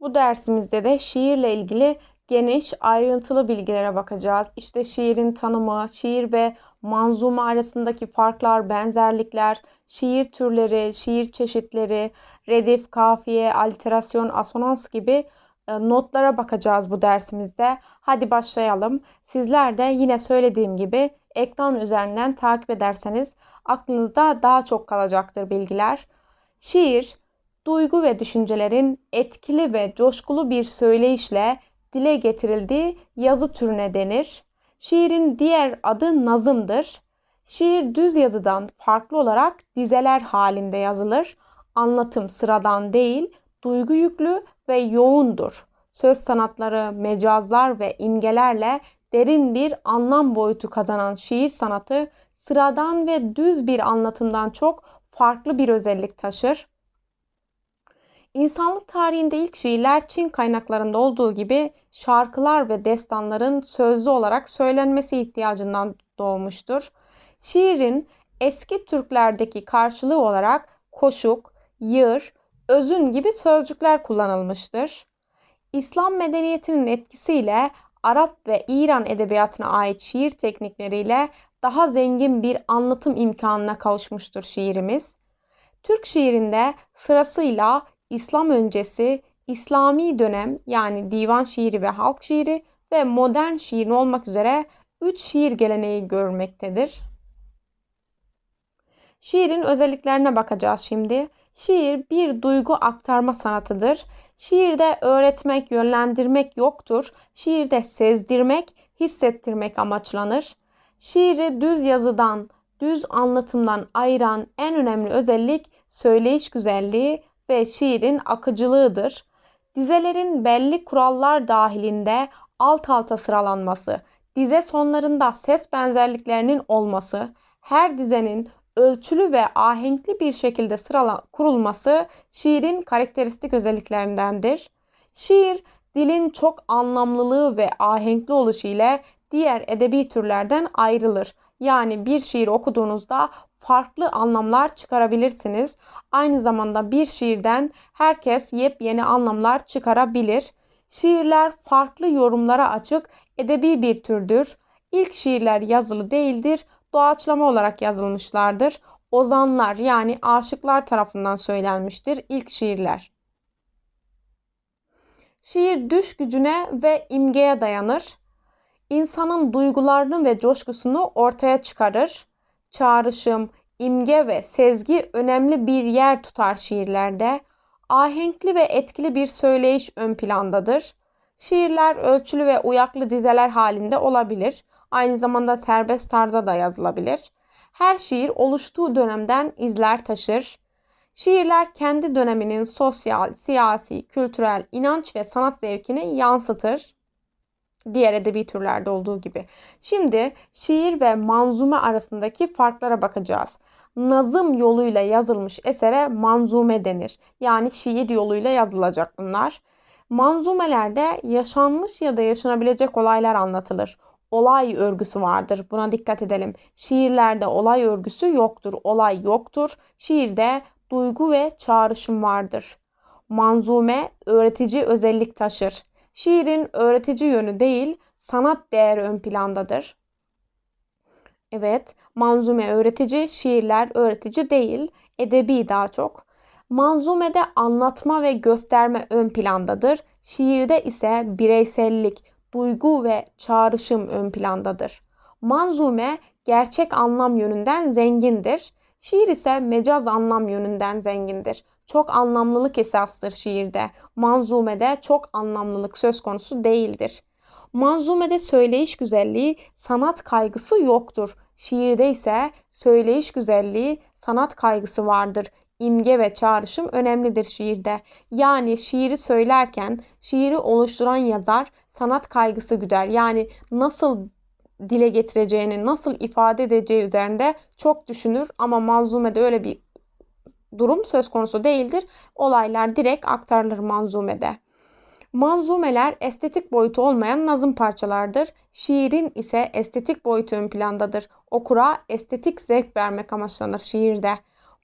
Bu dersimizde de şiirle ilgili geniş, ayrıntılı bilgilere bakacağız. İşte şiirin tanımı, şiir ve manzume arasındaki farklar, benzerlikler, şiir türleri, şiir çeşitleri, redif, kafiye, aliterasyon, asonans gibi e, notlara bakacağız bu dersimizde. Hadi başlayalım. Sizler de yine söylediğim gibi ekran üzerinden takip ederseniz aklınızda daha çok kalacaktır bilgiler. Şiir, duygu ve düşüncelerin etkili ve coşkulu bir söyleyişle dile getirildiği yazı türüne denir. Şiirin diğer adı nazımdır. Şiir düz yazıdan farklı olarak dizeler halinde yazılır. Anlatım sıradan değil, duygu yüklü ve yoğundur. Söz sanatları, mecazlar ve imgelerle derin bir anlam boyutu kazanan şiir sanatı sıradan ve düz bir anlatımdan çok farklı bir özellik taşır. İnsanlık tarihinde ilk şiirler Çin kaynaklarında olduğu gibi şarkılar ve destanların sözlü olarak söylenmesi ihtiyacından doğmuştur. Şiirin eski Türklerdeki karşılığı olarak koşuk, yığır, özün gibi sözcükler kullanılmıştır. İslam medeniyetinin etkisiyle Arap ve İran edebiyatına ait şiir teknikleriyle daha zengin bir anlatım imkanına kavuşmuştur şiirimiz. Türk şiirinde sırasıyla İslam öncesi, İslami dönem yani divan şiiri ve halk şiiri ve modern şiir olmak üzere üç şiir geleneği görmektedir. Şiirin özelliklerine bakacağız şimdi. Şiir bir duygu aktarma sanatıdır. Şiirde öğretmek, yönlendirmek yoktur. Şiirde sezdirmek, hissettirmek amaçlanır. Şiiri düz yazıdan, düz anlatımdan ayıran en önemli özellik söyleyiş güzelliği ve şiirin akıcılığıdır. Dizelerin belli kurallar dahilinde alt alta sıralanması, dize sonlarında ses benzerliklerinin olması, her dizenin ölçülü ve ahenkli bir şekilde sırala kurulması şiirin karakteristik özelliklerindendir. Şiir, dilin çok anlamlılığı ve ahenkli oluşu ile diğer edebi türlerden ayrılır. Yani bir şiir okuduğunuzda farklı anlamlar çıkarabilirsiniz. Aynı zamanda bir şiirden herkes yepyeni anlamlar çıkarabilir. Şiirler farklı yorumlara açık edebi bir türdür. İlk şiirler yazılı değildir, doğaçlama olarak yazılmışlardır. Ozanlar yani aşıklar tarafından söylenmiştir ilk şiirler. Şiir düş gücüne ve imgeye dayanır. İnsanın duygularını ve coşkusunu ortaya çıkarır. Çağrışım, imge ve sezgi önemli bir yer tutar şiirlerde. Ahenkli ve etkili bir söyleyiş ön plandadır. Şiirler ölçülü ve uyaklı dizeler halinde olabilir. Aynı zamanda serbest tarzda da yazılabilir. Her şiir oluştuğu dönemden izler taşır. Şiirler kendi döneminin sosyal, siyasi, kültürel, inanç ve sanat zevkini yansıtır. Diğer edebi türlerde olduğu gibi. Şimdi şiir ve manzume arasındaki farklara bakacağız. Nazım yoluyla yazılmış esere manzume denir. Yani şiir yoluyla yazılacak bunlar. Manzumelerde yaşanmış ya da yaşanabilecek olaylar anlatılır. Olay örgüsü vardır. Buna dikkat edelim. Şiirlerde olay örgüsü yoktur. Olay yoktur. Şiirde duygu ve çağrışım vardır. Manzume öğretici özellik taşır. Şiirin öğretici yönü değil, sanat değeri ön plandadır. Evet, manzume öğretici, şiirler öğretici değil, edebi daha çok. Manzumede anlatma ve gösterme ön plandadır. Şiirde ise bireysellik, duygu ve çağrışım ön plandadır. Manzume gerçek anlam yönünden zengindir. Şiir ise mecaz anlam yönünden zengindir. Çok anlamlılık esastır şiirde. Manzumede çok anlamlılık söz konusu değildir. Manzumede söyleyiş güzelliği, sanat kaygısı yoktur. Şiirde ise söyleyiş güzelliği, sanat kaygısı vardır. İmge ve çağrışım önemlidir şiirde. Yani şiiri söylerken şiiri oluşturan yazar sanat kaygısı güder. Yani nasıl dile getireceğini, nasıl ifade edeceği üzerinde çok düşünür ama manzumede öyle bir durum söz konusu değildir. Olaylar direkt aktarılır manzumede. Manzumeler estetik boyutu olmayan nazım parçalardır. Şiirin ise estetik boyutu ön plandadır. Okura estetik zevk vermek amaçlanır şiirde.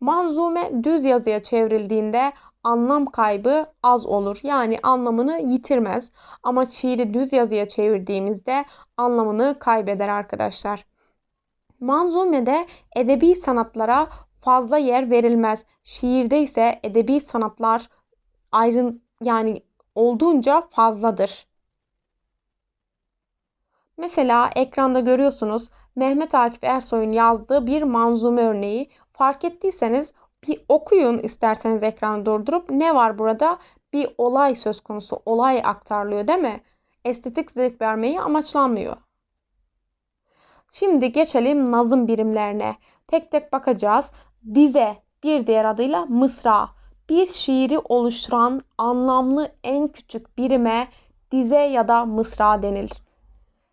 Manzume düz yazıya çevrildiğinde anlam kaybı az olur. Yani anlamını yitirmez. Ama şiiri düz yazıya çevirdiğimizde anlamını kaybeder arkadaşlar. Manzumede edebi sanatlara fazla yer verilmez. Şiirde ise edebi sanatlar ayrın yani olduğunca fazladır. Mesela ekranda görüyorsunuz Mehmet Akif Ersoy'un yazdığı bir manzume örneği. Fark ettiyseniz bir okuyun isterseniz ekranı durdurup ne var burada? Bir olay söz konusu. Olay aktarılıyor değil mi? Estetik zevk vermeyi amaçlanmıyor. Şimdi geçelim nazım birimlerine. Tek tek bakacağız. Dize bir diğer adıyla mısra. Bir şiiri oluşturan anlamlı en küçük birime dize ya da mısra denilir.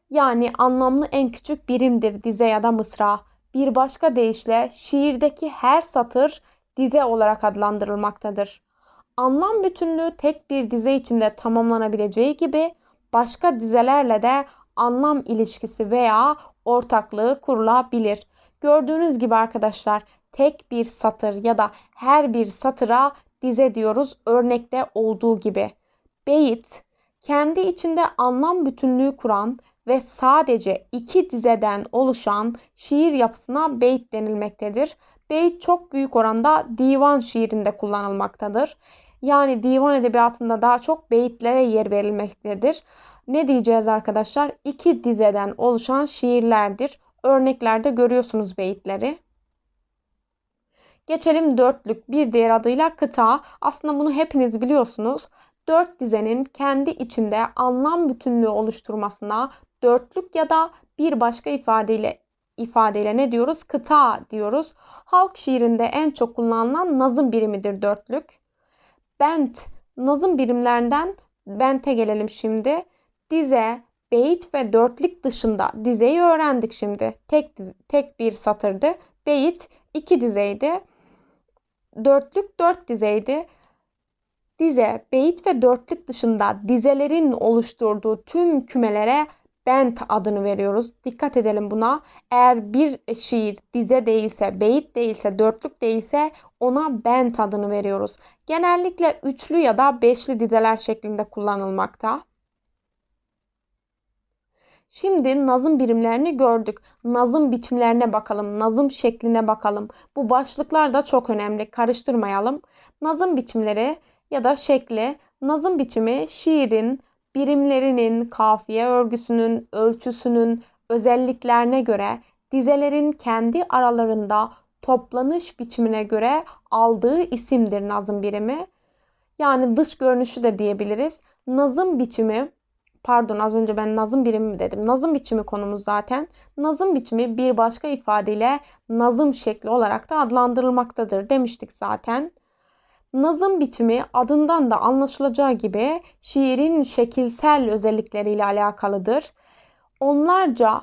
Yani anlamlı en küçük birimdir dize ya da mısra. Bir başka deyişle şiirdeki her satır dize olarak adlandırılmaktadır. Anlam bütünlüğü tek bir dize içinde tamamlanabileceği gibi başka dizelerle de anlam ilişkisi veya ortaklığı kurulabilir. Gördüğünüz gibi arkadaşlar tek bir satır ya da her bir satıra dize diyoruz örnekte olduğu gibi. Beyit kendi içinde anlam bütünlüğü kuran ve sadece iki dizeden oluşan şiir yapısına beyit denilmektedir. Beyit çok büyük oranda divan şiirinde kullanılmaktadır. Yani divan edebiyatında daha çok beyitlere yer verilmektedir. Ne diyeceğiz arkadaşlar? İki dizeden oluşan şiirlerdir. Örneklerde görüyorsunuz beyitleri. Geçelim dörtlük bir diğer adıyla kıta. Aslında bunu hepiniz biliyorsunuz. Dört dizenin kendi içinde anlam bütünlüğü oluşturmasına dörtlük ya da bir başka ifadeyle ifadeyle ne diyoruz? Kıta diyoruz. Halk şiirinde en çok kullanılan nazım birimidir dörtlük. Bent nazım birimlerinden bente gelelim şimdi. Dize, beyit ve dörtlük dışında dizeyi öğrendik şimdi. Tek tek bir satırdı. Beyit iki dizeydi. Dörtlük dört dizeydi. Dize, beyit ve dörtlük dışında dizelerin oluşturduğu tüm kümelere bent adını veriyoruz. Dikkat edelim buna. Eğer bir şiir dize değilse, beyit değilse, dörtlük değilse ona bent adını veriyoruz. Genellikle üçlü ya da beşli dizeler şeklinde kullanılmakta. Şimdi nazım birimlerini gördük. Nazım biçimlerine bakalım, nazım şekline bakalım. Bu başlıklar da çok önemli. Karıştırmayalım. Nazım biçimleri ya da şekli, nazım biçimi şiirin birimlerinin, kafiye örgüsünün, ölçüsünün özelliklerine göre dizelerin kendi aralarında toplanış biçimine göre aldığı isimdir nazım birimi. Yani dış görünüşü de diyebiliriz. Nazım biçimi Pardon az önce ben nazım birimi dedim. Nazım biçimi konumuz zaten. Nazım biçimi bir başka ifadeyle nazım şekli olarak da adlandırılmaktadır demiştik zaten. Nazım biçimi adından da anlaşılacağı gibi şiirin şekilsel özellikleriyle alakalıdır. Onlarca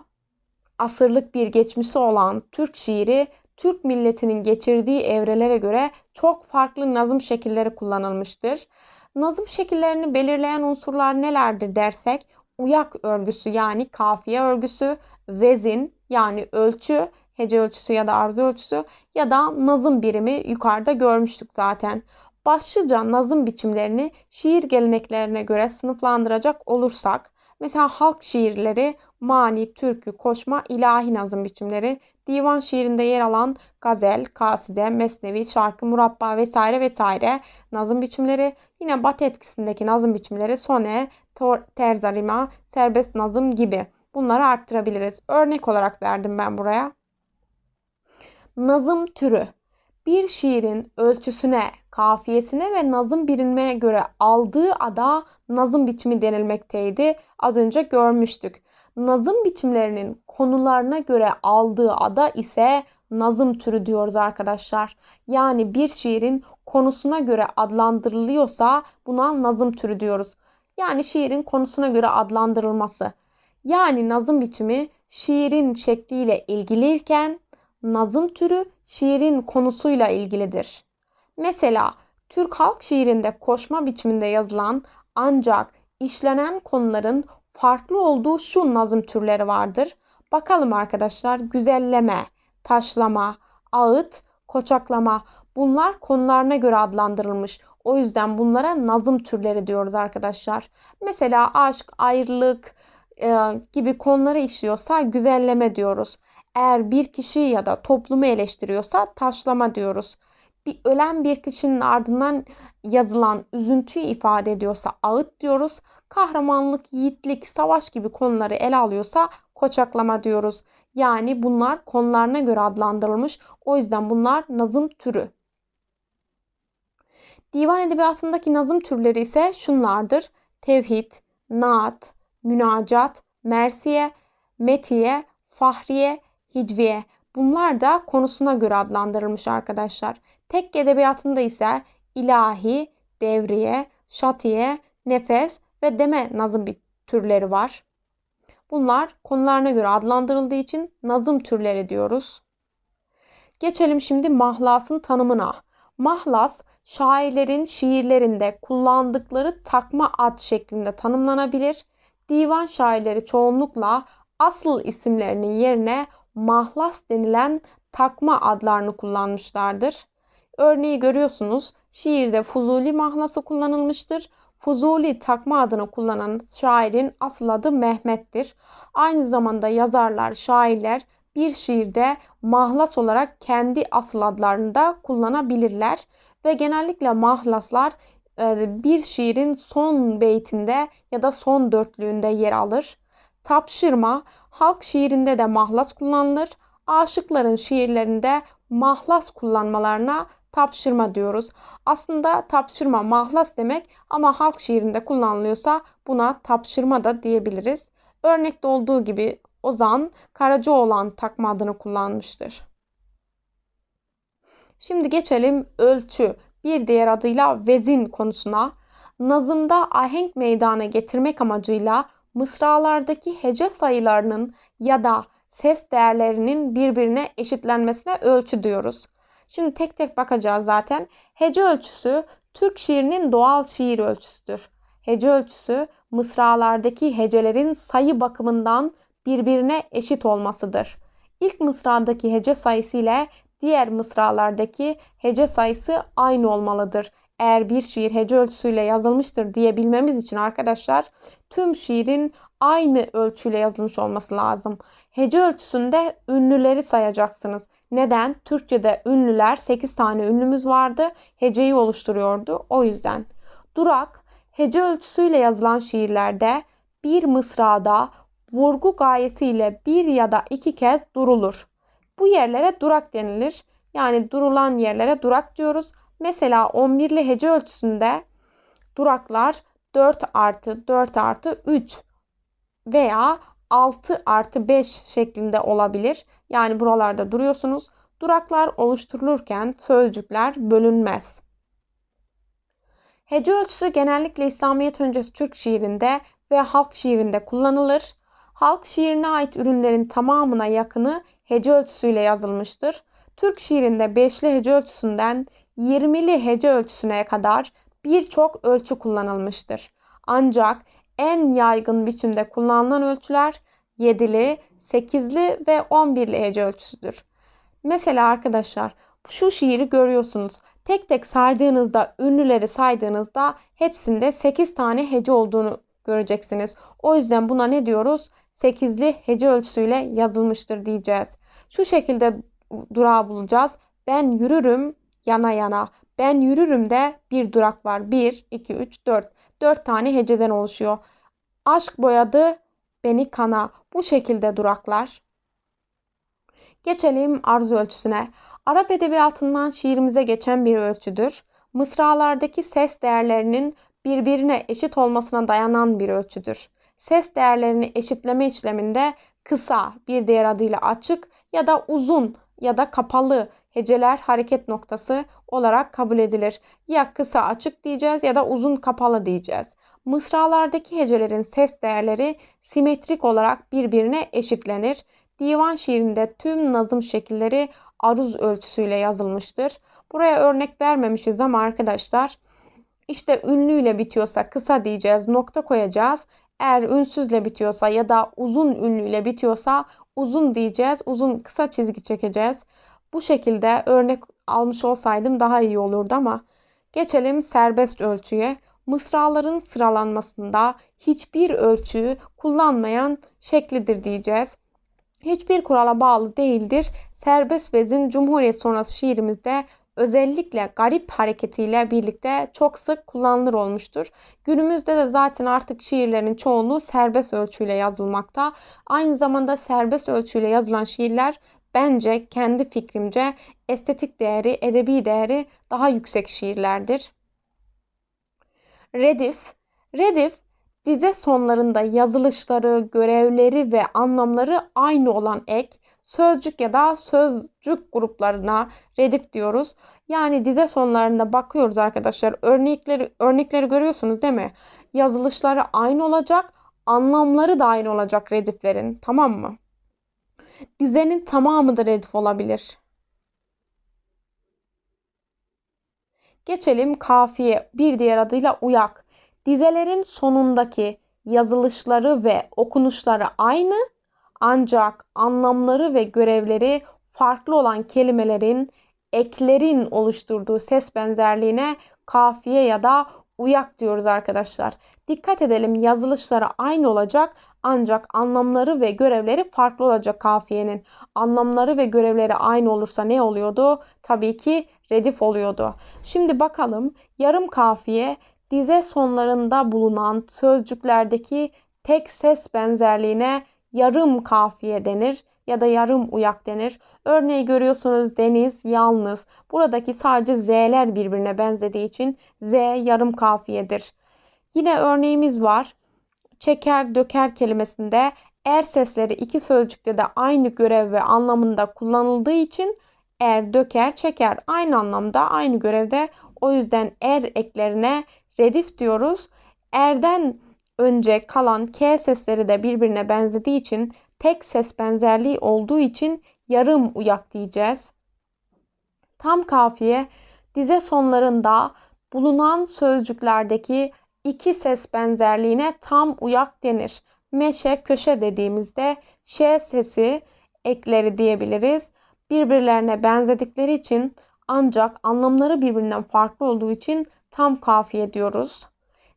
asırlık bir geçmişi olan Türk şiiri Türk milletinin geçirdiği evrelere göre çok farklı nazım şekilleri kullanılmıştır. Nazım şekillerini belirleyen unsurlar nelerdir dersek uyak örgüsü yani kafiye örgüsü, vezin yani ölçü, hece ölçüsü ya da arzu ölçüsü ya da nazım birimi yukarıda görmüştük zaten. Başlıca nazım biçimlerini şiir geleneklerine göre sınıflandıracak olursak mesela halk şiirleri mani, türkü, koşma, ilahi nazım biçimleri, divan şiirinde yer alan gazel, kaside, mesnevi, şarkı, murabba vesaire vesaire nazım biçimleri, yine batı etkisindeki nazım biçimleri sone, terzarima, serbest nazım gibi bunları arttırabiliriz. Örnek olarak verdim ben buraya. Nazım türü bir şiirin ölçüsüne, kafiyesine ve nazım birimine göre aldığı ada nazım biçimi denilmekteydi. Az önce görmüştük. Nazım biçimlerinin konularına göre aldığı ada ise nazım türü diyoruz arkadaşlar. Yani bir şiirin konusuna göre adlandırılıyorsa buna nazım türü diyoruz. Yani şiirin konusuna göre adlandırılması. Yani nazım biçimi şiirin şekliyle ilgiliyken nazım türü şiirin konusuyla ilgilidir. Mesela Türk halk şiirinde koşma biçiminde yazılan ancak işlenen konuların farklı olduğu şu nazım türleri vardır. Bakalım arkadaşlar güzelleme, taşlama, ağıt, koçaklama bunlar konularına göre adlandırılmış. O yüzden bunlara nazım türleri diyoruz arkadaşlar. Mesela aşk, ayrılık e, gibi konuları işliyorsa güzelleme diyoruz. Eğer bir kişi ya da toplumu eleştiriyorsa taşlama diyoruz. Bir ölen bir kişinin ardından yazılan üzüntüyü ifade ediyorsa ağıt diyoruz. Kahramanlık, yiğitlik, savaş gibi konuları ele alıyorsa koçaklama diyoruz. Yani bunlar konularına göre adlandırılmış. O yüzden bunlar nazım türü. Divan edebiyatındaki nazım türleri ise şunlardır. Tevhid, naat, münacat, mersiye, metiye, fahriye, hicviye. Bunlar da konusuna göre adlandırılmış arkadaşlar. Tek edebiyatında ise ilahi, devriye, şatiye, nefes ve deme nazım bir türleri var. Bunlar konularına göre adlandırıldığı için nazım türleri diyoruz. Geçelim şimdi mahlasın tanımına. Mahlas, şairlerin şiirlerinde kullandıkları takma ad şeklinde tanımlanabilir. Divan şairleri çoğunlukla asıl isimlerinin yerine mahlas denilen takma adlarını kullanmışlardır. Örneği görüyorsunuz. Şiirde Fuzuli mahlası kullanılmıştır. Fuzuli takma adını kullanan şairin asıl adı Mehmet'tir. Aynı zamanda yazarlar, şairler bir şiirde mahlas olarak kendi asıl adlarını da kullanabilirler. Ve genellikle mahlaslar e, bir şiirin son beytinde ya da son dörtlüğünde yer alır. Tapşırma halk şiirinde de mahlas kullanılır. Aşıkların şiirlerinde mahlas kullanmalarına tapşırma diyoruz. Aslında tapşırma mahlas demek ama halk şiirinde kullanılıyorsa buna tapşırma da diyebiliriz. Örnekte olduğu gibi Ozan Karacaoğlan takma adını kullanmıştır. Şimdi geçelim ölçü, bir diğer adıyla vezin konusuna. Nazımda ahenk meydana getirmek amacıyla mısralardaki hece sayılarının ya da ses değerlerinin birbirine eşitlenmesine ölçü diyoruz. Şimdi tek tek bakacağız zaten. Hece ölçüsü Türk şiirinin doğal şiir ölçüsüdür. Hece ölçüsü mısralardaki hecelerin sayı bakımından birbirine eşit olmasıdır. İlk mısradaki hece sayısı ile diğer mısralardaki hece sayısı aynı olmalıdır. Eğer bir şiir hece ölçüsüyle yazılmıştır diyebilmemiz için arkadaşlar tüm şiirin aynı ölçüyle yazılmış olması lazım. Hece ölçüsünde ünlüleri sayacaksınız. Neden? Türkçe'de ünlüler 8 tane ünlümüz vardı. Heceyi oluşturuyordu. O yüzden. Durak hece ölçüsüyle yazılan şiirlerde bir mısrada vurgu gayesiyle bir ya da iki kez durulur. Bu yerlere durak denilir. Yani durulan yerlere durak diyoruz. Mesela 11'li hece ölçüsünde duraklar 4 artı 4 artı 3 veya 6 artı 5 şeklinde olabilir. Yani buralarda duruyorsunuz. Duraklar oluşturulurken sözcükler bölünmez. Hece ölçüsü genellikle İslamiyet öncesi Türk şiirinde ve halk şiirinde kullanılır. Halk şiirine ait ürünlerin tamamına yakını hece ölçüsüyle yazılmıştır. Türk şiirinde beşli hece ölçüsünden 20'li hece ölçüsüne kadar birçok ölçü kullanılmıştır. Ancak en yaygın biçimde kullanılan ölçüler 7'li, 8'li ve 11'li hece ölçüsüdür. Mesela arkadaşlar şu şiiri görüyorsunuz. Tek tek saydığınızda, ünlüleri saydığınızda hepsinde 8 tane hece olduğunu göreceksiniz. O yüzden buna ne diyoruz? 8'li hece ölçüsüyle yazılmıştır diyeceğiz. Şu şekilde durağı bulacağız. Ben yürürüm yana yana. Ben yürürüm de bir durak var. 1, 2, 3, 4. 4 tane heceden oluşuyor. Aşk boyadı beni kana. Bu şekilde duraklar. Geçelim arzu ölçüsüne. Arap edebiyatından şiirimize geçen bir ölçüdür. Mısralardaki ses değerlerinin birbirine eşit olmasına dayanan bir ölçüdür. Ses değerlerini eşitleme işleminde kısa, bir diğer adıyla açık ya da uzun ya da kapalı heceler hareket noktası olarak kabul edilir. Ya kısa açık diyeceğiz ya da uzun kapalı diyeceğiz. Mısralardaki hecelerin ses değerleri simetrik olarak birbirine eşitlenir. Divan şiirinde tüm nazım şekilleri aruz ölçüsüyle yazılmıştır. Buraya örnek vermemişiz ama arkadaşlar işte ünlüyle bitiyorsa kısa diyeceğiz, nokta koyacağız. Eğer ünsüzle bitiyorsa ya da uzun ünlüyle bitiyorsa uzun diyeceğiz. Uzun kısa çizgi çekeceğiz. Bu şekilde örnek almış olsaydım daha iyi olurdu ama Geçelim serbest ölçüye. Mısraların sıralanmasında hiçbir ölçü kullanmayan şeklidir diyeceğiz. Hiçbir kurala bağlı değildir. Serbest vezin Cumhuriyet sonrası şiirimizde özellikle garip hareketiyle birlikte çok sık kullanılır olmuştur. Günümüzde de zaten artık şiirlerin çoğunluğu serbest ölçüyle yazılmakta. Aynı zamanda serbest ölçüyle yazılan şiirler bence kendi fikrimce estetik değeri, edebi değeri daha yüksek şiirlerdir. Redif Redif dize sonlarında yazılışları, görevleri ve anlamları aynı olan ek, sözcük ya da sözcük gruplarına redif diyoruz. Yani dize sonlarında bakıyoruz arkadaşlar. Örnekleri örnekleri görüyorsunuz değil mi? Yazılışları aynı olacak, anlamları da aynı olacak rediflerin. Tamam mı? Dizenin tamamı da redif olabilir. Geçelim kafiye. Bir diğer adıyla uyak. Dizelerin sonundaki yazılışları ve okunuşları aynı ancak anlamları ve görevleri farklı olan kelimelerin eklerin oluşturduğu ses benzerliğine kafiye ya da uyak diyoruz arkadaşlar. Dikkat edelim yazılışları aynı olacak ancak anlamları ve görevleri farklı olacak kafiyenin. Anlamları ve görevleri aynı olursa ne oluyordu? Tabii ki redif oluyordu. Şimdi bakalım yarım kafiye dize sonlarında bulunan sözcüklerdeki tek ses benzerliğine yarım kafiye denir ya da yarım uyak denir. Örneği görüyorsunuz deniz, yalnız. Buradaki sadece z'ler birbirine benzediği için z yarım kafiyedir. Yine örneğimiz var. Çeker, döker kelimesinde er sesleri iki sözcükte de aynı görev ve anlamında kullanıldığı için er, döker, çeker aynı anlamda, aynı görevde. O yüzden er eklerine redif diyoruz. Erden önce kalan K sesleri de birbirine benzediği için tek ses benzerliği olduğu için yarım uyak diyeceğiz. Tam kafiye dize sonlarında bulunan sözcüklerdeki iki ses benzerliğine tam uyak denir. Meşe, köşe dediğimizde ş sesi ekleri diyebiliriz. Birbirlerine benzedikleri için ancak anlamları birbirinden farklı olduğu için tam kafiye diyoruz.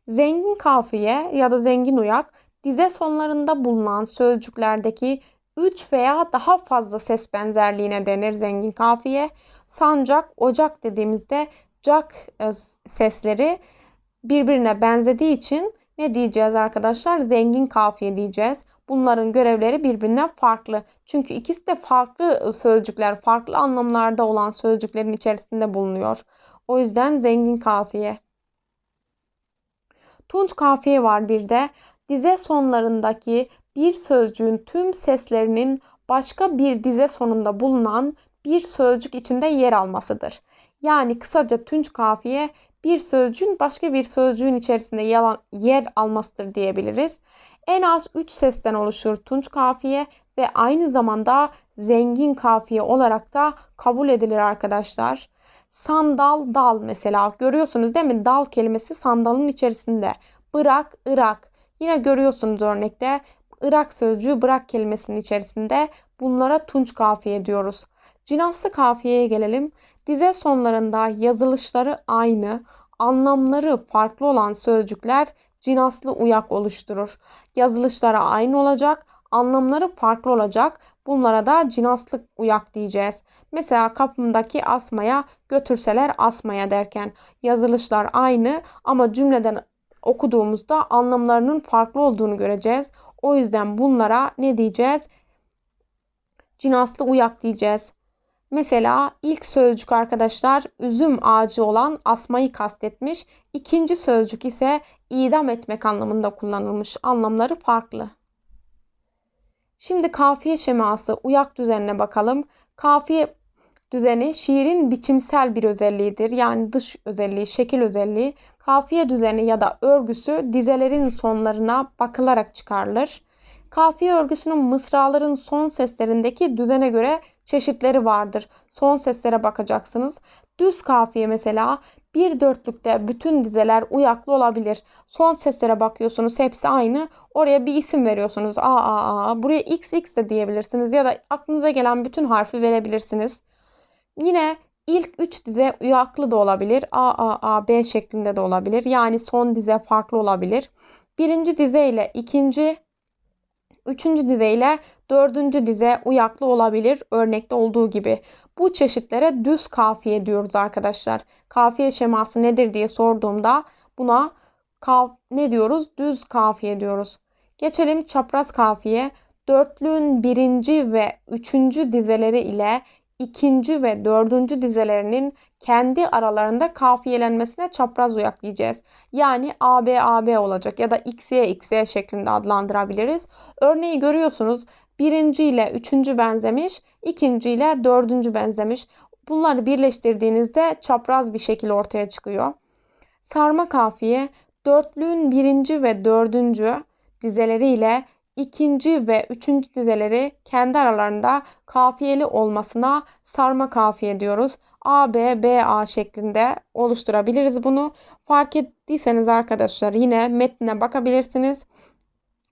Zengin kafiye ya da zengin uyak dize sonlarında bulunan sözcüklerdeki 3 veya daha fazla ses benzerliğine denir zengin kafiye. Sancak, ocak dediğimizde cak e, sesleri birbirine benzediği için ne diyeceğiz arkadaşlar? Zengin kafiye diyeceğiz. Bunların görevleri birbirinden farklı. Çünkü ikisi de farklı sözcükler, farklı anlamlarda olan sözcüklerin içerisinde bulunuyor. O yüzden zengin kafiye. Tunç kafiye var bir de. Dize sonlarındaki bir sözcüğün tüm seslerinin başka bir dize sonunda bulunan bir sözcük içinde yer almasıdır. Yani kısaca tunç kafiye bir sözcüğün başka bir sözcüğün içerisinde yer almasıdır diyebiliriz. En az 3 sesten oluşur tunç kafiye ve aynı zamanda zengin kafiye olarak da kabul edilir arkadaşlar. Sandal, dal mesela görüyorsunuz değil mi? Dal kelimesi sandalın içerisinde. Bırak, Irak. Yine görüyorsunuz örnekte. Irak sözcüğü bırak kelimesinin içerisinde. Bunlara tunç kafiye diyoruz. Cinaslı kafiyeye gelelim. Dize sonlarında yazılışları aynı, anlamları farklı olan sözcükler cinaslı uyak oluşturur. Yazılışları aynı olacak, anlamları farklı olacak. Bunlara da cinaslı uyak diyeceğiz. Mesela kapımdaki asmaya götürseler asmaya derken yazılışlar aynı ama cümleden okuduğumuzda anlamlarının farklı olduğunu göreceğiz. O yüzden bunlara ne diyeceğiz? Cinaslı uyak diyeceğiz. Mesela ilk sözcük arkadaşlar üzüm ağacı olan asmayı kastetmiş. İkinci sözcük ise idam etmek anlamında kullanılmış. Anlamları farklı. Şimdi kafiye şeması uyak düzenine bakalım. Kafiye düzeni şiirin biçimsel bir özelliğidir. Yani dış özelliği, şekil özelliği. Kafiye düzeni ya da örgüsü dizelerin sonlarına bakılarak çıkarılır. Kafiye örgüsünün mısraların son seslerindeki düzene göre çeşitleri vardır. Son seslere bakacaksınız. Düz kafiye mesela bir dörtlükte bütün dizeler uyaklı olabilir. Son seslere bakıyorsunuz hepsi aynı. Oraya bir isim veriyorsunuz. A A A. Buraya X X de diyebilirsiniz ya da aklınıza gelen bütün harfi verebilirsiniz. Yine İlk 3 dize uyaklı da olabilir. A, A, A, B şeklinde de olabilir. Yani son dize farklı olabilir. Birinci dize ile ikinci, üçüncü dize ile dördüncü dize uyaklı olabilir. Örnekte olduğu gibi. Bu çeşitlere düz kafiye diyoruz arkadaşlar. Kafiye şeması nedir diye sorduğumda buna ne diyoruz? Düz kafiye diyoruz. Geçelim çapraz kafiye. Dörtlüğün birinci ve üçüncü dizeleri ile ikinci ve dördüncü dizelerinin kendi aralarında kafiyelenmesine çapraz uyak diyeceğiz. Yani AB AB olacak ya da XY XY şeklinde adlandırabiliriz. Örneği görüyorsunuz. Birinci ile üçüncü benzemiş, ikinci ile dördüncü benzemiş. Bunları birleştirdiğinizde çapraz bir şekil ortaya çıkıyor. Sarma kafiye dörtlüğün birinci ve dördüncü dizeleriyle ikinci ve üçüncü dizeleri kendi aralarında kafiyeli olmasına sarma kafiye diyoruz. A, B, B, A şeklinde oluşturabiliriz bunu. Fark ettiyseniz arkadaşlar yine metnine bakabilirsiniz.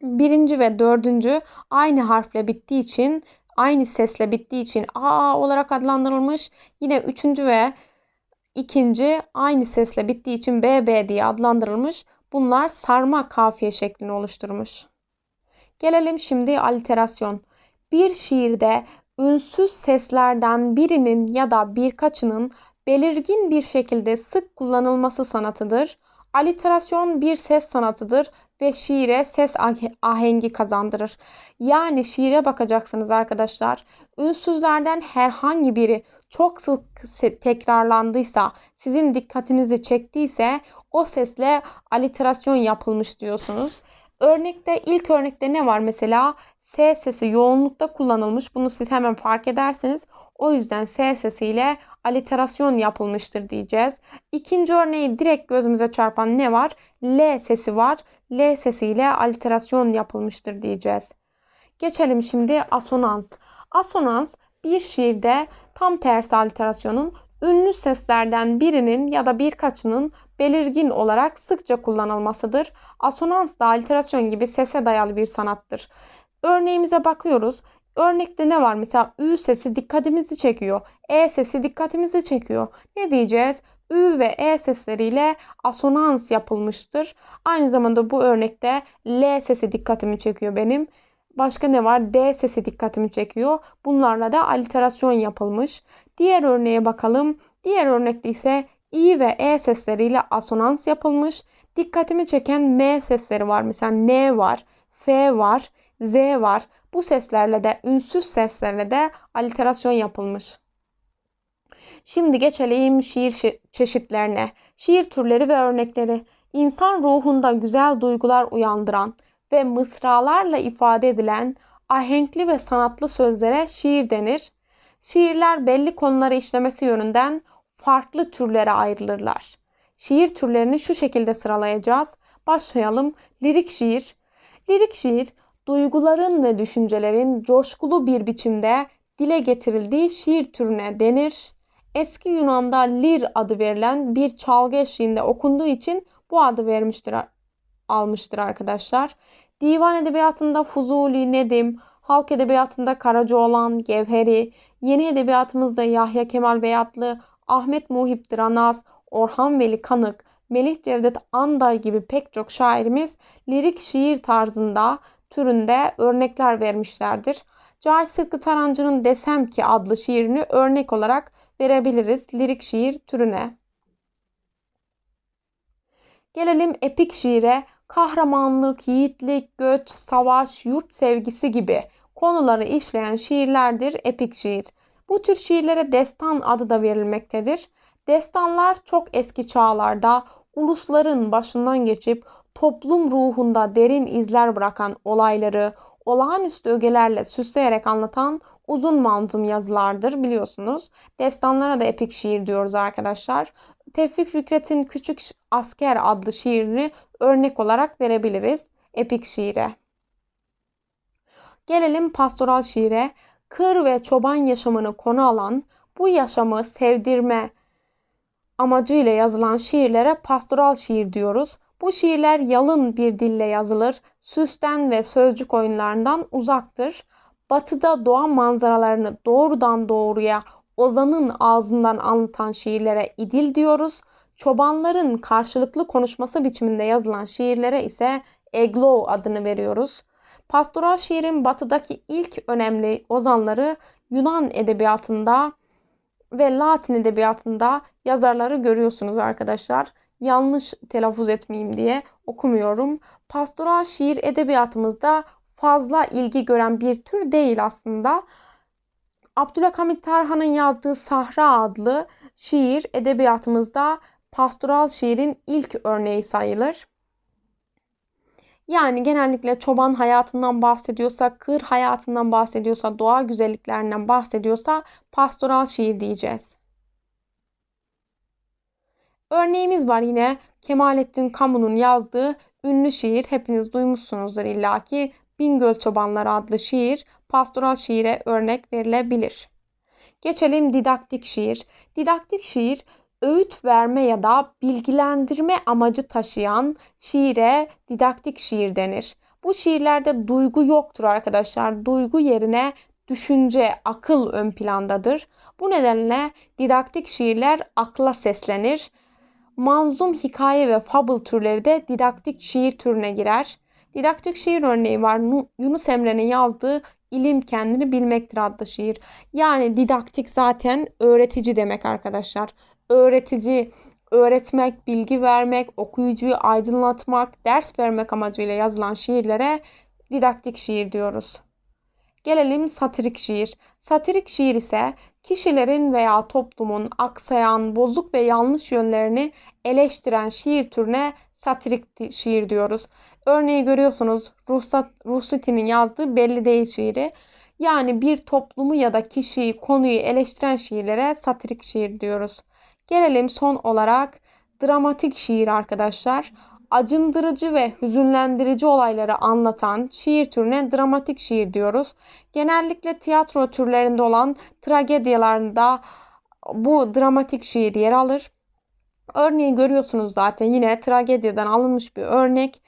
Birinci ve dördüncü aynı harfle bittiği için aynı sesle bittiği için A olarak adlandırılmış. Yine üçüncü ve ikinci aynı sesle bittiği için B, B diye adlandırılmış. Bunlar sarma kafiye şeklini oluşturmuş. Gelelim şimdi aliterasyon. Bir şiirde ünsüz seslerden birinin ya da birkaçının belirgin bir şekilde sık kullanılması sanatıdır. Aliterasyon bir ses sanatıdır ve şiire ses ahengi kazandırır. Yani şiire bakacaksınız arkadaşlar. Ünsüzlerden herhangi biri çok sık tekrarlandıysa, sizin dikkatinizi çektiyse o sesle aliterasyon yapılmış diyorsunuz. Örnekte ilk örnekte ne var mesela? S sesi yoğunlukta kullanılmış. Bunu siz hemen fark edersiniz. O yüzden S sesiyle aliterasyon yapılmıştır diyeceğiz. İkinci örneği direkt gözümüze çarpan ne var? L sesi var. L sesiyle aliterasyon yapılmıştır diyeceğiz. Geçelim şimdi asonans. Asonans bir şiirde tam tersi alterasyonun ünlü seslerden birinin ya da birkaçının belirgin olarak sıkça kullanılmasıdır. Asonans da alterasyon gibi sese dayalı bir sanattır. Örneğimize bakıyoruz. Örnekte ne var? Mesela Ü sesi dikkatimizi çekiyor. E sesi dikkatimizi çekiyor. Ne diyeceğiz? Ü ve E sesleriyle asonans yapılmıştır. Aynı zamanda bu örnekte L sesi dikkatimi çekiyor benim. Başka ne var? D sesi dikkatimi çekiyor. Bunlarla da aliterasyon yapılmış. Diğer örneğe bakalım. Diğer örnekte ise i ve e sesleriyle asonans yapılmış. Dikkatimi çeken m sesleri var. Mesela n var, f var, z var. Bu seslerle de ünsüz seslerle de aliterasyon yapılmış. Şimdi geçelim şiir çeşitlerine. Şiir türleri ve örnekleri. İnsan ruhunda güzel duygular uyandıran ve mısralarla ifade edilen ahenkli ve sanatlı sözlere şiir denir. Şiirler belli konuları işlemesi yönünden farklı türlere ayrılırlar. Şiir türlerini şu şekilde sıralayacağız. Başlayalım. Lirik şiir. Lirik şiir, duyguların ve düşüncelerin coşkulu bir biçimde dile getirildiği şiir türüne denir. Eski Yunan'da lir adı verilen bir çalgı eşliğinde okunduğu için bu adı vermiştir, almıştır arkadaşlar. Divan edebiyatında Fuzuli, Nedim, halk edebiyatında Karacaoğlan, Gevheri, yeni edebiyatımızda Yahya Kemal Beyatlı, Ahmet Muhip Dranaz, Orhan Veli Kanık, Melih Cevdet Anday gibi pek çok şairimiz lirik şiir tarzında türünde örnekler vermişlerdir. Cahit Sıtkı Tarancı'nın Desem Ki adlı şiirini örnek olarak verebiliriz lirik şiir türüne. Gelelim epik şiire. Kahramanlık, yiğitlik, göç, savaş, yurt sevgisi gibi konuları işleyen şiirlerdir epik şiir. Bu tür şiirlere destan adı da verilmektedir. Destanlar çok eski çağlarda ulusların başından geçip toplum ruhunda derin izler bırakan olayları olağanüstü ögelerle süsleyerek anlatan uzun manzum yazılardır biliyorsunuz. Destanlara da epik şiir diyoruz arkadaşlar. Tevfik Fikret'in Küçük Asker adlı şiirini örnek olarak verebiliriz epik şiire. Gelelim pastoral şiire. Kır ve çoban yaşamını konu alan, bu yaşamı sevdirme amacıyla yazılan şiirlere pastoral şiir diyoruz. Bu şiirler yalın bir dille yazılır, süsten ve sözcük oyunlarından uzaktır. Batıda doğa manzaralarını doğrudan doğruya ozanın ağzından anlatan şiirlere idil diyoruz. Çobanların karşılıklı konuşması biçiminde yazılan şiirlere ise eglow adını veriyoruz. Pastoral şiirin batıdaki ilk önemli ozanları Yunan edebiyatında ve Latin edebiyatında yazarları görüyorsunuz arkadaşlar. Yanlış telaffuz etmeyeyim diye okumuyorum. Pastoral şiir edebiyatımızda fazla ilgi gören bir tür değil aslında. Abdülhamit Tarhan'ın yazdığı Sahra adlı şiir edebiyatımızda pastoral şiirin ilk örneği sayılır. Yani genellikle çoban hayatından bahsediyorsa, kır hayatından bahsediyorsa, doğa güzelliklerinden bahsediyorsa pastoral şiir diyeceğiz. Örneğimiz var yine Kemalettin Kamu'nun yazdığı ünlü şiir hepiniz duymuşsunuzdur illaki Bingöl Çobanları adlı şiir pastoral şiire örnek verilebilir. Geçelim didaktik şiir. Didaktik şiir öğüt verme ya da bilgilendirme amacı taşıyan şiire didaktik şiir denir. Bu şiirlerde duygu yoktur arkadaşlar. Duygu yerine düşünce, akıl ön plandadır. Bu nedenle didaktik şiirler akla seslenir. Manzum hikaye ve fable türleri de didaktik şiir türüne girer. Didaktik şiir örneği var. Yunus Emre'nin yazdığı İlim Kendini Bilmektir adlı şiir. Yani didaktik zaten öğretici demek arkadaşlar. Öğretici, öğretmek, bilgi vermek, okuyucuyu aydınlatmak, ders vermek amacıyla yazılan şiirlere didaktik şiir diyoruz. Gelelim satirik şiir. Satirik şiir ise kişilerin veya toplumun aksayan, bozuk ve yanlış yönlerini eleştiren şiir türüne satirik şiir diyoruz. Örneği görüyorsunuz Ruhsat, Ruhsati'nin yazdığı belli değil şiiri. Yani bir toplumu ya da kişiyi, konuyu eleştiren şiirlere satirik şiir diyoruz. Gelelim son olarak dramatik şiir arkadaşlar. Acındırıcı ve hüzünlendirici olayları anlatan şiir türüne dramatik şiir diyoruz. Genellikle tiyatro türlerinde olan tragedyalarında bu dramatik şiir yer alır. Örneği görüyorsunuz zaten yine tragedyadan alınmış bir örnek.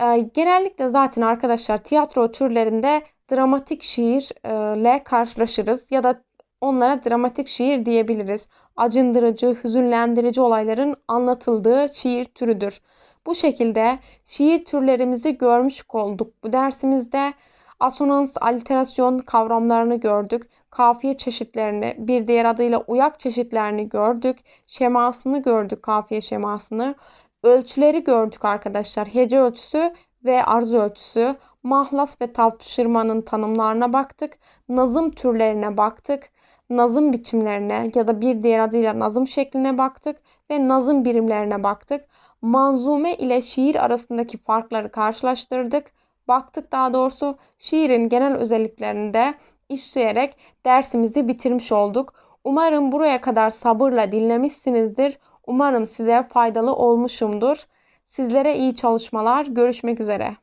Ee, genellikle zaten arkadaşlar tiyatro türlerinde dramatik şiirle karşılaşırız ya da onlara dramatik şiir diyebiliriz. Acındırıcı, hüzünlendirici olayların anlatıldığı şiir türüdür. Bu şekilde şiir türlerimizi görmüş olduk. Bu dersimizde asonans, aliterasyon kavramlarını gördük. Kafiye çeşitlerini, bir diğer adıyla uyak çeşitlerini gördük. Şemasını gördük, kafiye şemasını. Ölçüleri gördük arkadaşlar. Hece ölçüsü ve arz ölçüsü. Mahlas ve tavşırmanın tanımlarına baktık. Nazım türlerine baktık. Nazım biçimlerine ya da bir diğer adıyla nazım şekline baktık ve nazım birimlerine baktık. Manzume ile şiir arasındaki farkları karşılaştırdık. Baktık daha doğrusu şiirin genel özelliklerini de işleyerek dersimizi bitirmiş olduk. Umarım buraya kadar sabırla dinlemişsinizdir. Umarım size faydalı olmuşumdur. Sizlere iyi çalışmalar. Görüşmek üzere.